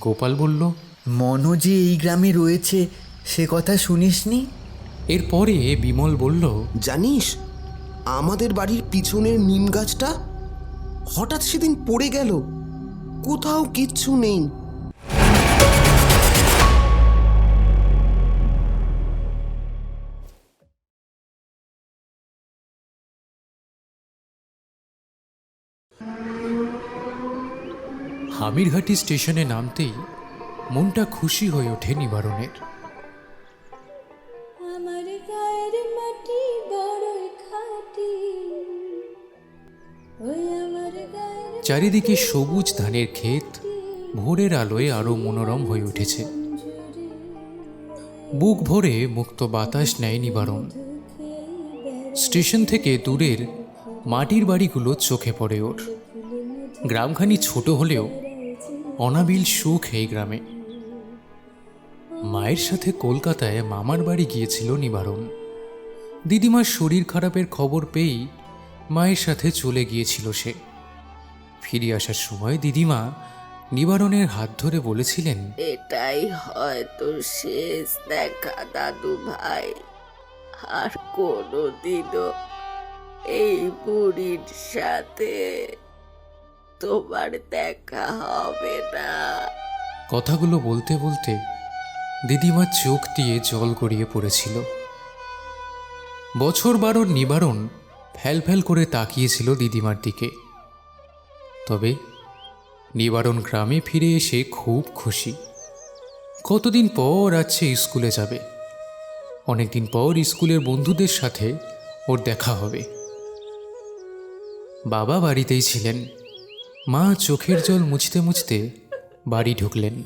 গোপাল বলল মনো যে এই গ্রামে রয়েছে সে কথা শুনিসনি? এরপরে বিমল বলল জানিস আমাদের বাড়ির পিছনের নিম গাছটা হঠাৎ সেদিন পড়ে গেল। কোথাও কিচ্ছু নেই। হামিরঘাটি স্টেশনে নামতেই মনটা খুশি হয়ে ওঠে নিবারণের। চারিদিকে সবুজ ধানের ক্ষেত ভোরের আলোয় আরও মনোরম হয়ে উঠেছে। বুক ভরে মুক্ত বাতাস নেয় নিবারণ। স্টেশন থেকে দূরের মাটির বাড়িগুলো চোখে পড়ে ওর। গ্রামখানি ছোট হলেও অনাবিল সুখ এই গ্রামে। মায়ের সাথে কলকাতায় মামার বাড়ি গিয়েছিল নিবারণ। দিদিমার শরীর খারাপের খবর পেয়েই মায়ের সাথে চলে গিয়েছিল সে। ফিরে আসার সময় দিদিমা নিবারণের হাত ধরে বলেছিলেন, এটাই হয়তো শেষ দেখা, দাদু ভাই। আর কোনোদিনও এই বুড়ির সাথে তোমার দেখা হবে না। কথাগুলো বলতে বলতে দিদিমার চোখ দিয়ে জল গড়িয়ে পড়েছিল। বছর বারোর নিবারণ ফ্যাল ফ্যাল করে তাকিয়েছিল দিদিমার দিকে। তবে নিবারণ গ্রামে ফিরে এসে খুব খুশি। কতদিন পর আছে স্কুলে যাবে? অনেকদিন পর স্কুলের বন্ধুদের সাথে ওর দেখা হবে। বাবা বাড়িতেই ছিলেন। মা চোখের জল মুছতে মুছতে বাড়ি ঢুকলেন।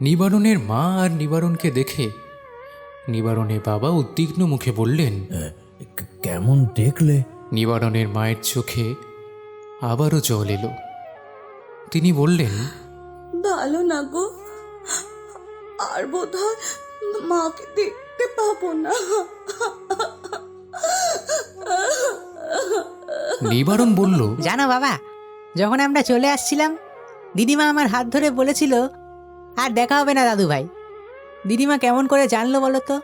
নিবারণের মা আর নিবারণকে দেখে নিবারণের বাবা উদ্বিগ্ন মুখে বললেন কেমন দেখলে? নিবারণের মায়ের চোখে আবারও জল এলো। তিনি বললেন ভালো না গো। আর বোধ হয় মাকে দেখতে পাবো না। নিবারণ বলল জানো বাবা যখন আমরা চলে আসছিলাম দিদিমা আমার হাত ধরে বলেছিল আর দেখা হবে না দাদু ভাই দিদিমা কেমন করে জানলো বলো তো?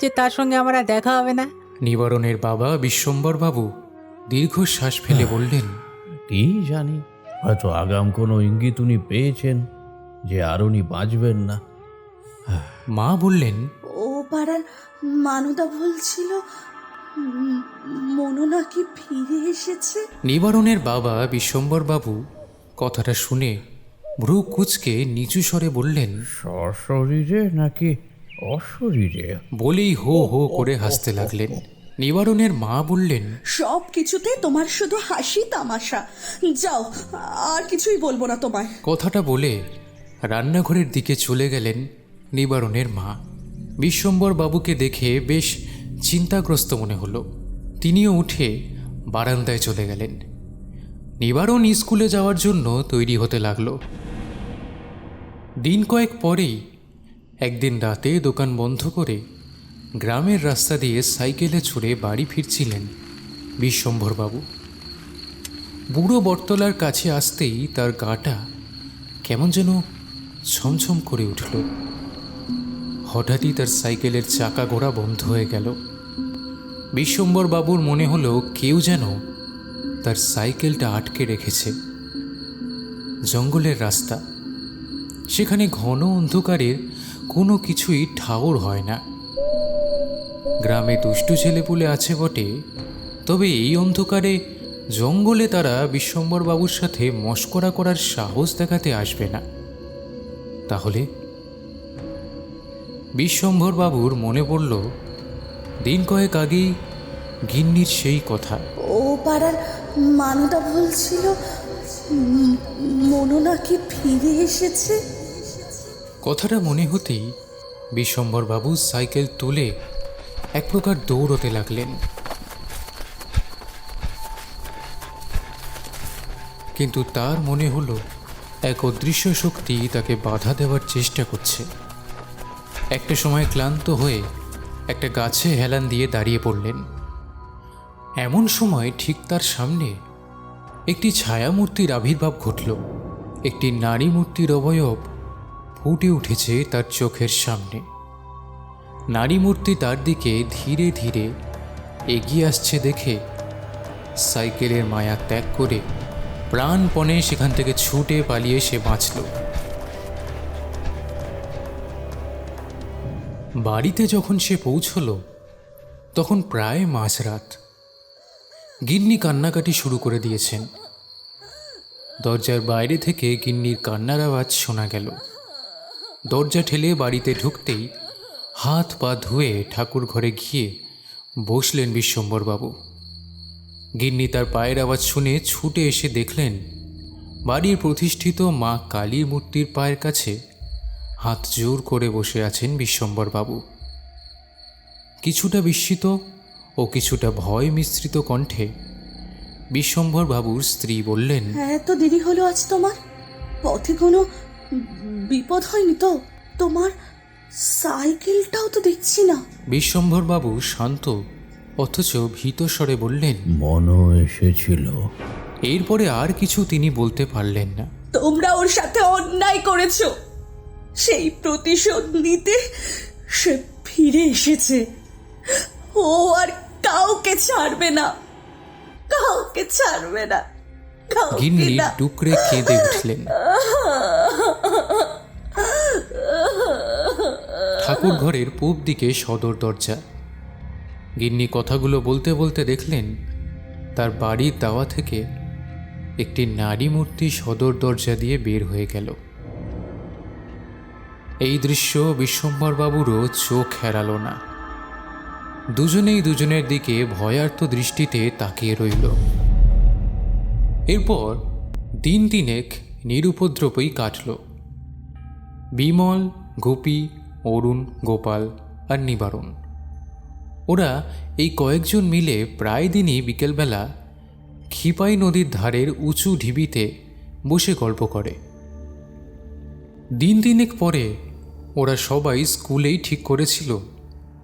যে তার সঙ্গে আমার আর দেখা হবে না। নিবারণের বাবা বিশ্বম্বর বাবু দীর্ঘশ্বাস ফেলে বললেন কি জানি হয়তো আগাম কোনো ইঙ্গিত উনি পেয়েছেন যে আর উনি বাঁচবেন না। মা বললেন ও পাড়ার মানুদা বলছিল মনু নাকি ফিরে এসেছে? নিবারণের বাবা বিশ্বম্বর বাবু কথাটা শুনে ভ্রু কুচকে নিচু স্বরে বললেন সশরীরে নাকি অশরীরে? বলেই হো হো করে হাসতে লাগলেন। নিবারণের মা বললেন সব কিছুতে তোমার শুধু হাসি তামাশা। যাও আর কিছুই বলব না তোমায়। কথাটা বলে রান্নাঘরের দিকে চলে গেলেন নিবারণের মা। বিশ্বম্বর বাবুকে দেখে বেশ চিন্তাগ্রস্ত মনে হলো। তিনিও উঠে বারান্দায় চলে গেলেন। নিবারণ স্কুলে যাওয়ার জন্য তৈরি হতে লাগল। দিন কয়েক পরেই একদিন রাতে দোকান বন্ধ করে গ্রামের রাস্তা দিয়ে সাইকেলে চড়ে বাড়ি ফিরছিলেন বিশ্বম্ভরবাবু। বুড়ো বটতলার কাছে আসতেই তার গাটা কেমন যেন ছমছম করে উঠল। হঠাৎই তার সাইকেলের চাকা ঘোড়া বন্ধ হয়ে গেল। বিশ্বম্বর বাবুর মনে হলো কেউ যেন তার সাইকেলটা আটকে রেখেছে। জঙ্গলের রাস্তা। সেখানে ঘন অন্ধকারের কোনো কিছুই ঠাউর হয় না। গ্রামে দুষ্টু ছেলেপুলে আছে বটে, তবে এই অন্ধকারে জঙ্গলে তারা বিশ্বম্বর বাবুর সাথে মস্করা করার সাহস দেখাতে আসবে না। তাহলে? বিশ্বম্ভর বাবুর মনে পড়ল দিন কয়েক আগেই গিন্নির সেই কথা। ও পাড়ার মানুদা বলছিল মনু নাকি ফিরে এসেছে? কথাটা মনে হতেই বিশ্বম্বর বাবু সাইকেল তুলে এক প্রকার দৌড়তে লাগলেন। কিন্তু তার মনে হলো এক অদৃশ্য শক্তি তাকে বাধা দেওয়ার চেষ্টা করছে। একটা সময় ক্লান্ত হয়ে একটা গাছে হেলান দিয়ে দাঁড়িয়ে পড়লেন। এমন সময় ঠিক তার সামনে একটি ছায়ামূর্তির আবির্ভাব ঘটল। একটি নারী মূর্তির অবয়ব ফুটে উঠেছে তার চোখের সামনে। নারী মূর্তি তার দিকে ধীরে ধীরে এগিয়ে আসছে দেখে সাইকেলের মায়া ত্যাগ করে প্রাণপণে সেখান থেকে ছুটে পালিয়ে সে বাঁচল। বাড়িতে যখন সে পৌঁছল, তখন প্রায় মাঝরাত। গিন্নি কান্নাকাটি শুরু করে দিয়েছেন। দরজার বাইরে থেকে গিন্নির কান্নার আওয়াজ শোনা গেল। দরজা ঠেলে বাড়িতে ঢুকতেই হাত পা ধুয়ে ঠাকুর ঘরে গিয়ে বসলেন বিশ্বম্বরবাবু। গিন্নি তার পায়ের আওয়াজ শুনে ছুটে এসে দেখলেন, বাড়ির প্রতিষ্ঠিত মা কালীর মূর্তির পায়ের কাছে হাত জোর করে বসে আছেন বিশ্বম্বরবাবু। কিছুটা বিস্মিত ও কিছুটা ভয় মিশ্রিত কণ্ঠে বিশ্বম্ভর বাবুর স্ত্রী বললেন এত দেরি হলো আজ তোমার? পথে কোনো বিপদ হয়নি তো? তোমার সাইকেলটাও তো দেখছি না। বিশ্বম্ভর বাবু শান্ত অথচ ভীত স্বরে বললেন মন এসেছিল। এরপরে আর কিছু তিনি বলতে পারলেন না। তোমরা ওর সাথে অন্যায় করেছ। সেই প্রতিশোধ নিতে সে ফিরে এসেছে। ও আর কাউকে ছাড়বে না। কাউকে ছাড়বে না। গিন্নি টুকরে কেঁদে উঠলেন। ঠাকুর ঘরের পূব দিকে সদর দরজা। গিন্নি কথাগুলো বলতে বলতে দেখলেন তার বাড়ির দাওয়া থেকে একটি নারী মূর্তি সদর দরজা দিয়ে বের হয়ে গেল। এই দৃশ্য বিশ্বম্বরবাবুরও চোখ হেরালো না। দুজনেই দুজনের দিকে ভয়ার্ত দৃষ্টিতে তাকিয়ে রইল। এরপর দিন তিনেক নিরুপদ্রবই কাটল। বিমল, গোপী, অরুণ, গোপাল আর নিবারণ। ওরা এই কয়েকজন মিলে প্রায় দিনই বিকেলবেলা খিপাই নদীর ধারের উঁচু ঢিবিতে বসে গল্প করে। দিন দিনেক পরে ওরা সবাই স্কুলেই ঠিক করেছিল।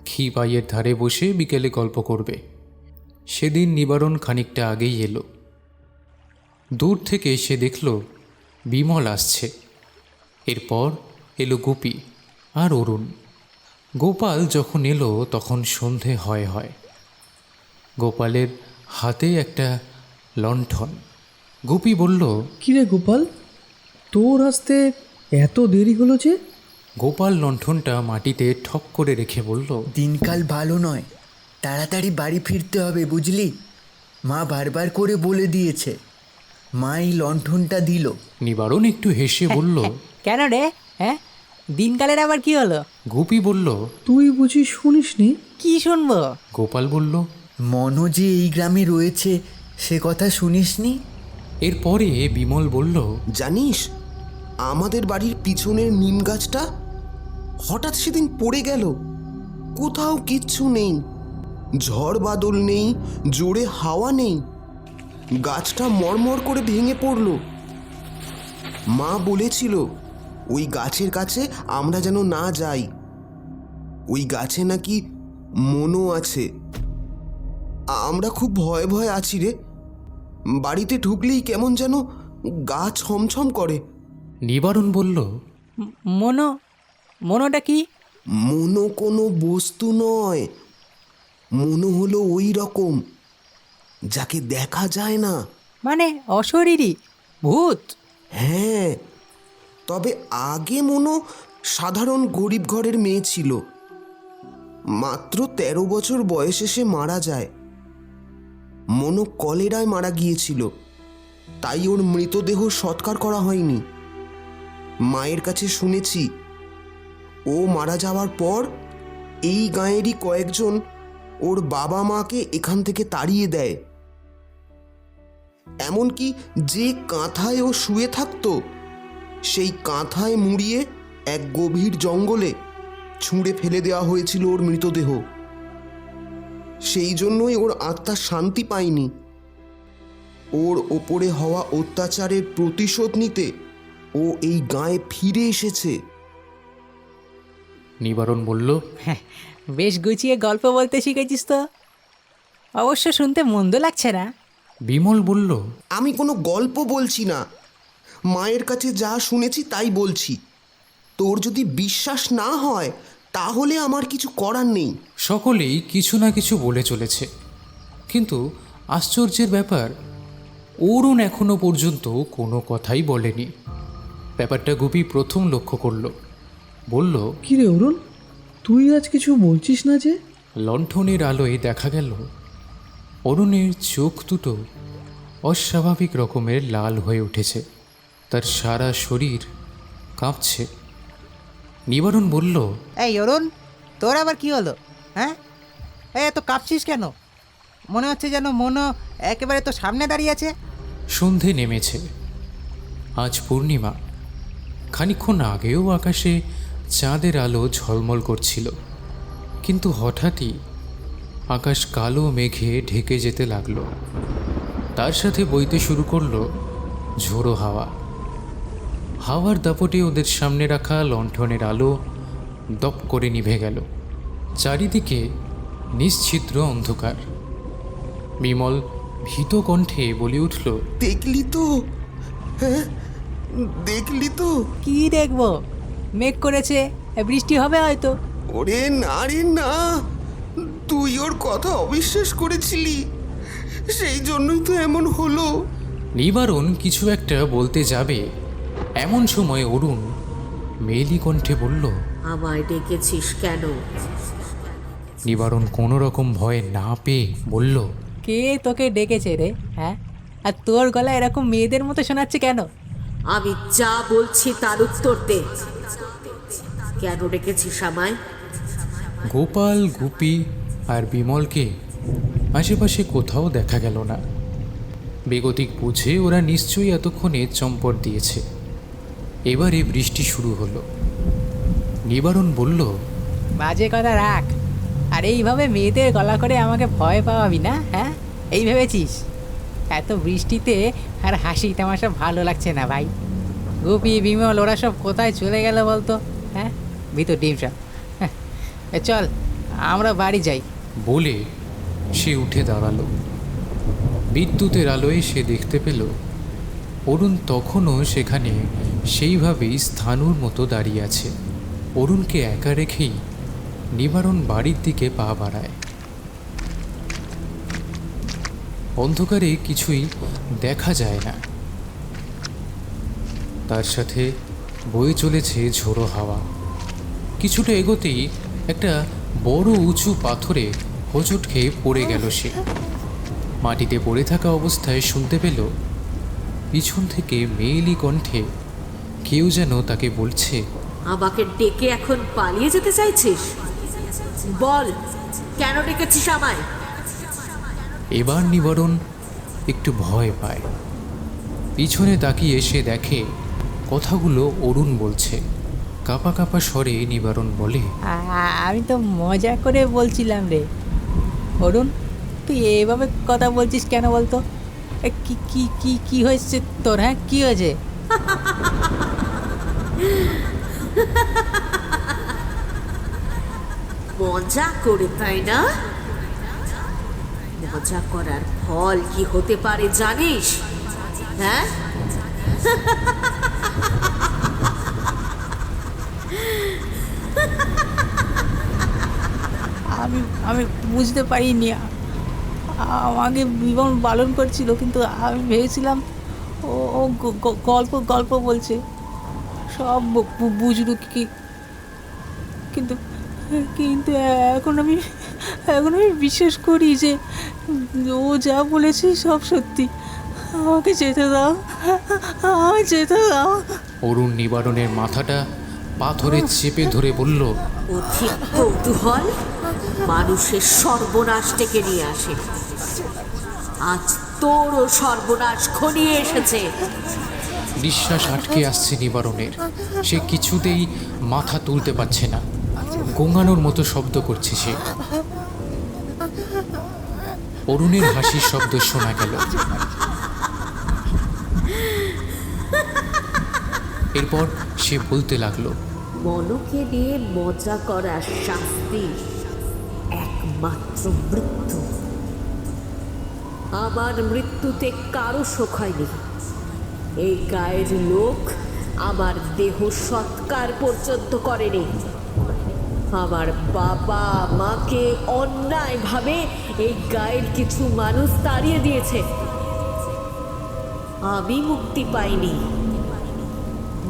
খিপাইয়ের ধারে বসে বিকেলে গল্প করবে। সেদিন নিবারণ খানিকটা আগেই এলো। দূর থেকে সে দেখল, বিমল আসছে। এরপর এলো গোপী আর অরুণ। গোপাল যখন এলো, তখন সন্ধে হয় হয়। গোপালের হাতে একটা লণ্ঠন। গোপী বলল, কিরে গোপাল, তোর আসতে এত দেরি হলো যে? গোপাল লণ্ঠনটা মাটিতে ঠক করে রেখে বলল দিনকাল ভালো নয় তাড়াতাড়ি বাড়ি ফিরতে হবে বুঝলি? মা বারবার করে বলে দিয়েছে। মা এই লণ্ঠনটা দিল। নিবারণ একটু হেসে বলল কেন রে? হ্যাঁ? দিনকালের আবার কি হলো? গোপী বলল তুই বুঝি শুনিসনি? কি শুনব? গোপাল বলল মনো যে এই গ্রামে রয়েছে সে কথা শুনিসনি? এরপরে বিমল বলল জানিস আমাদের বাড়ির পিছনের নিম গাছটা হঠাৎ সেদিন পড়ে গেল। কোথাও কিচ্ছু নেই। ঝড় বাদল নেই জোরে হাওয়া নেই। গাছটা মরমর করে ভেঙে পড়ল। মা বলেছিল ওই গাছের কাছে আমরা যেন না যাই। ওই গাছে নাকি মনও আছে। আমরা খুব ভয়ে ভয়ে আছি রে। বাড়িতে ঢুকলেই কেমন যেন গা ছমছম করে। নিবারণ বলল মনো মনোটা কি? মনো কোনো বস্তু নয়। মনো হলো ওই রকম যাকে দেখা যায় না। মানে অশরীরী ভূত। হ্যাঁ তবে আগে মনো সাধারণ গরিব ঘরের মেয়ে ছিল। মাত্র তেরো বছর বয়সে সে মারা যায়। মনো কলেরায় মারা গিয়েছিল। তাই ওর মৃতদেহ সৎকার করা হয়নি। মায়ের কাছে শুনেছি ও মারা যাওয়ার পর এই গাঁয়েরই কয়েকজন ওর বাবা মাকে এখান থেকে তাড়িয়ে দেয়। এমনকি যে কাঁথায় ও শুয়ে থাকতো, সেই কাঁথায় মুড়িয়ে এক গভীর জঙ্গলে ছুঁড়ে ফেলে দেওয়া হয়েছিল ওর মৃতদেহ। সেই জন্যই ওর আত্মা শান্তি পায়নি। ওর ওপরে হওয়া অত্যাচারের প্রতিশোধ নিতে ও এই গায়ে ফিরে এসেছে। নিবারণ বলল হ্যাঁ বেশ গুছিয়ে গল্প বলতে শিখেছিস তো। অবশ্য শুনতে মন্দ লাগছে না। বিমল বলল আমি কোনো গল্প বলছি না। মায়ের কাছে যা শুনেছি তাই বলছি। তোর যদি বিশ্বাস না হয় তাহলে আমার কিছু করার নেই। সকলেই কিছু না কিছু বলে চলেছে। কিন্তু আশ্চর্যের ব্যাপার অরুণ এখনও পর্যন্ত কোনো কথাই বলেনি। ব্যাপারটা গুপি প্রথম লক্ষ্য করল। বলল কি রে অরুণ তুই আজ কিছু বলছিস না যে? লণ্ঠনের আলোয় দেখা গেল অরুণের চোখ দুটো অস্বাভাবিক রকমের লাল হয়ে উঠেছে। তার সারা শরীর কাঁপছে। নিবারণ বলল এই অরুণ তোর আবার কি হলো হ্যাঁ? এই এত কাঁপছিস কেন? মনে হচ্ছে যেন মনো একেবারে তো সামনে দাঁড়িয়ে আছে। সন্ধে নেমেছে। আজ পূর্ণিমা। খানিক্ষণ আগেও আকাশে চাঁদের আলো ঝলমল করছিল। কিন্তু হঠাৎই আকাশ কালো মেঘে ঢেকে যেতে লাগল। তার সাথে বইতে শুরু করল ঝোড়ো হাওয়া। হাওয়ার দাপটে ওদের সামনে রাখা লণ্ঠনের আলো দপ করে নিভে গেল। চারিদিকে নিশ্ছিদ্র অন্ধকার। বিমল ভীত কণ্ঠে বলে উঠল দেখলি তো? হ্যাঁ দেখলি তো? কি দেখব? মেঘ করেছে বৃষ্টি হবে হয়তো। ওরে না রে না তুই ওর কথা অবিশ্বাস করেছিলি। সেই জন্যই তো এমন হলো। নিবারণ কিছু একটা বলতে যাবে। এমন সময় অরুণ মেলি কণ্ঠে বলল আমায় ডেকেছিস কেন? নিবারণ কোনো রকম ভয় না পেয়ে বলল কে তোকে ডেকেছে রে হ্যাঁ? আর তোর গলা এরকম মেয়েদের মতো শোনাচ্ছে কেন? আমি যা বলছি তার উত্তর দে। কেন ডেকেছিস আমায়? গোপাল গুপি আর বিমলকে আশেপাশে কোথাও দেখা গেল না। বেগতিক বুঝে ওরা নিশ্চয়ই এতক্ষণে চম্পট দিয়েছে। এবারে বৃষ্টি শুরু হলো। নিবারণ বলল বাজে কথা রাখ। আর এইভাবে মেয়েদের গলা করে আমাকে ভয় পাওয়াবি না হ্যাঁ? এই ভেবেছিস? এত বৃষ্টিতে আর হাসি তামাশা ভালো লাগছে না ভাই। গুপি বিমল ওরা সব কোথায় চলে গেল বলতো? হ্যাঁ? ভিতর ডিম সব। হ্যাঁ, চল আমরা বাড়ি যাই। বলে সে উঠে দাঁড়াল। বিদ্যুতের আলোয় সে দেখতে পেল অরুণ তখনও সেখানে সেইভাবেই স্থানুর মতো দাঁড়িয়ে আছে। অরুণকে একা রেখেই নিবারণ বাড়ির দিকে পা বাড়ায়। অন্ধকারে কিছুই দেখা যায় না। তার সাথে বয়ে চলেছে ঝোড়ো হাওয়া। কিছুটা এগোতেই একটা বড় উঁচু পাথরে হোঁচট খেয়ে পড়ে গেল সে। মাটিতে পড়ে থাকা অবস্থায় শুনতে পেল, পিছন থেকে মেয়েলি কণ্ঠে কেউ যেন তাকে বলছে, আমাকে ডেকে এখন পালিয়ে যেতে চাইছিস? বল, কেন ডেকেছিস আমায়? এবার নিবারণ একটু ভয় পায়। পিছনে তাকিয়ে সে দেখে কথাগুলো অরুণ বলছে। কাপা কাপা স্বরে নিবারণ বলে আমি তো মজা করে বলছিলাম রে। অরুণ তুই এভাবে কথা বলছিস কেন বলতো? এ, কি কি কি কি হয়েছে তোর হ্যাঁ? কি হয়েছে? মজা করে তাই না? মজা করার ফল কি হতে পারে জানিস? হ্যাঁ? আমি আমি বুঝতে পারিনি। আমাকে বিমল পালন করছিল, কিন্তু আমি ভেবেছিলাম ও ও গল্প গল্প বলছে। সব বুঝলো কি, কিন্তু কিন্তু এখন আমি এখন আমি বিশ্বাস করি যে ও যা বলেছে সব সত্যি। আমাকে যেতে দাও। আমাকে যেতে দাও। অরুণ নিবারণের মাথাটা পাথরে চেপে ধরে বলল অধিক কৌতূহল মানুষের সর্বনাশ ডেকে নিয়ে আসে। আজ তোরও সর্বনাশ ঘনিয়ে এসেছে। নিঃশ্বাস আটকে আসছে নিবারণের। সে কিছুতেই মাথা তুলতে পারছে না। গোঙানোর মতো শব্দ করছে সে। অরুণের হাসির শব্দ শোনা গেল। এরপর সে বলতে লাগল, মনকে দিয়ে মজা করার শাস্তি একমাত্র মৃত্যু। আমার মৃত্যুতে কারও শোক হয়নি। এই গায়ের লোক আমার দেহ সৎকার পর্যন্ত করেনি। আমার বাবা মাকে অন্যায়ভাবে এই গায়ের কিছু মানুষ তাড়িয়ে দিয়েছে। আমি মুক্তি পাইনি।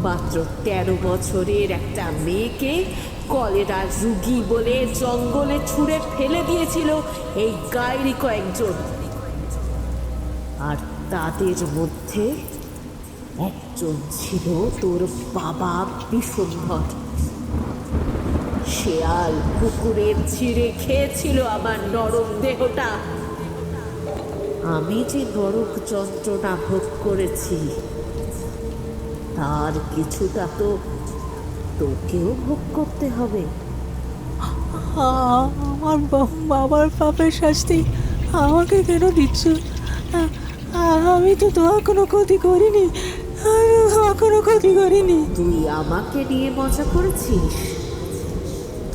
মাত্র তেরো বছরের একটা মেয়েকে কলেরা রুগী বলে জঙ্গলে ছুঁড়ে ফেলে দিয়েছিল এই গায়েরই কয়েকজন। আর তাদের মধ্যে একজন ছিল তোর বাবা বিশ্বম্ভর শেয়াল কুকুরের ছিঁড়ে খেয়েছিল আমার নরম দেহটা। আমি যে নরক যন্ত্রণা ভোগ করেছি তার কিছুটা তো তোকেও ভোগ করতে হবে। আমার বাবার পাপের শাস্তি আমাকে কেন দিচ্ছ? আমি তো তোমার কোনো ক্ষতি করিনি। কোনো ক্ষতি করিনি। তুই আমাকে নিয়ে মজা করেছিস?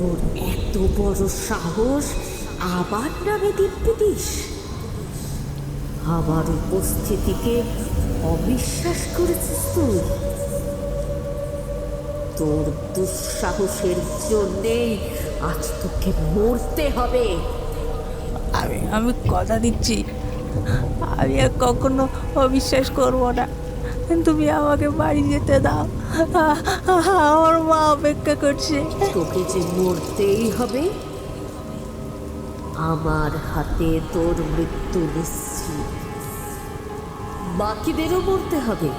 তোর এত বড় সাহস আবার নামে দিব্যি দিস? আমার উপস্থিতিকে অবিশ্বাস করেছিস তুই। তোর দুঃসাহসের জন্যেই আজ তোকে মরতে হবে। আমি আমি কথা দিচ্ছি। আমি আর কখনো অবিশ্বাস করব না। তুমি আমাকে বাড়ি যেতে দাও। আমার মা অপেক্ষা করছে। তোকে যে মরতেই হবে, আমার হাতে তোর মৃত্যু নিশ্চিত। বাকিদেরও মরতে হবে।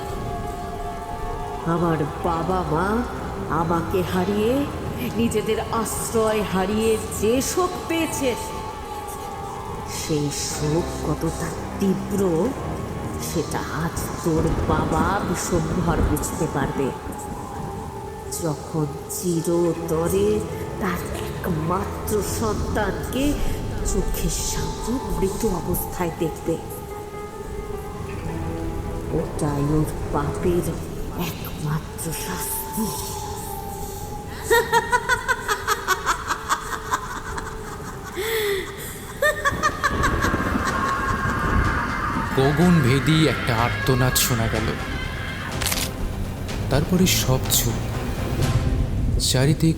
আমার বাবা মা আমাকে হারিয়ে, নিজেদের আশ্রয় হারিয়ে যে শোক পেয়েছে, সেই শোক কতটা তীব্র সেটা আজ তোর বাবা বিশ্বম্ভর বুঝতে পারবে। যখন চিরতরে তার একমাত্র সন্তানকে চোখের সামনে মৃত অবস্থায় দেখবে। ওটাই ওর পাপের একমাত্র শাস্তি। গগন ভেদি একটা আর্তনাদ শোনা গেল। তারপরে সব চুপ। চারিদিক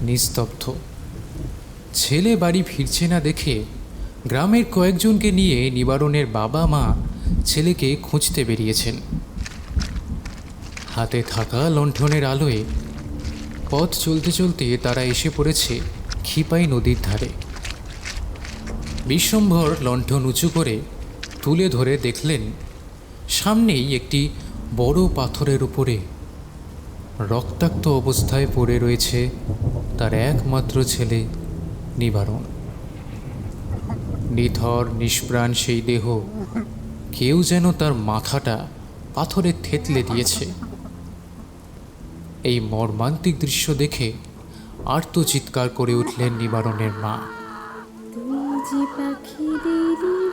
নিস্তব্ধ। ছেলে বাড়ি ফিরছে না দেখে গ্রামের কয়েকজনকে নিয়ে নিবারণের বাবা মা ছেলেকে খুঁজতে বেরিয়েছেন। হাতে থাকা লণ্ঠনের আলোয় পথ চলতে চলতে তারা এসে পড়েছে খিপাই নদীর ধারে। বিশ্বম্ভর লণ্ঠন উঁচু করে তুলে ধরে দেখলেন, সামনেই একটি বড় পাথরের উপরে রক্তাক্ত অবস্থায় পড়ে রয়েছে তার একমাত্র ছেলে নিবারণ। নিথর, নিষ্প্রাণ সেই দেহ কেউ যেন তার মাথাটা পাথরে থেতলে দিয়েছে। এই মর্মান্তিক দৃশ্য দেখে আর্ত চিৎকার করে উঠলেন নিবারণের মা। তুই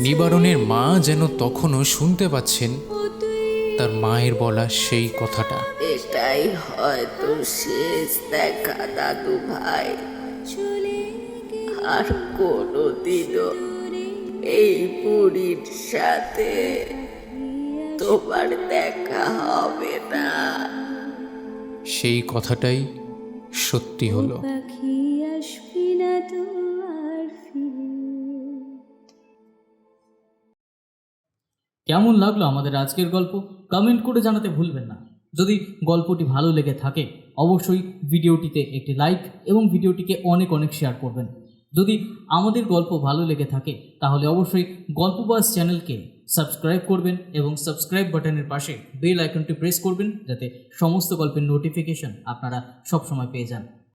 নিবারণের মা যেন তখনও শুনতে পাচ্ছেন তার মায়ের বলা সেই কথাটা। এটাই হয়তো শেষ দেখা দাদু ভাই। আর কোনোদিনও এই বুড়ির সাথে তোমার দেখা হবে না। সেই কথাটাই সত্যি হলো। কেমন লাগল আমাদের আজকের গল্প? কমেন্ট করে জানাতে ভুলবেন না। যদি গল্পটি ভালো লেগে থাকে, অবশ্যই ভিডিওটিতে একটি লাইক এবং ভিডিওটিকে অনেক অনেক শেয়ার করবেন। যদি আমাদের গল্প ভালো লেগে থাকে, তাহলে অবশ্যই গল্পবাস চ্যানেলকে সাবস্ক্রাইব করবেন এবং সাবস্ক্রাইব বাটনের পাশে বেল আইকনটি প্রেস করবেন, যাতে সমস্ত গল্পের নোটিফিকেশন আপনারা সবসময় পেয়ে যান।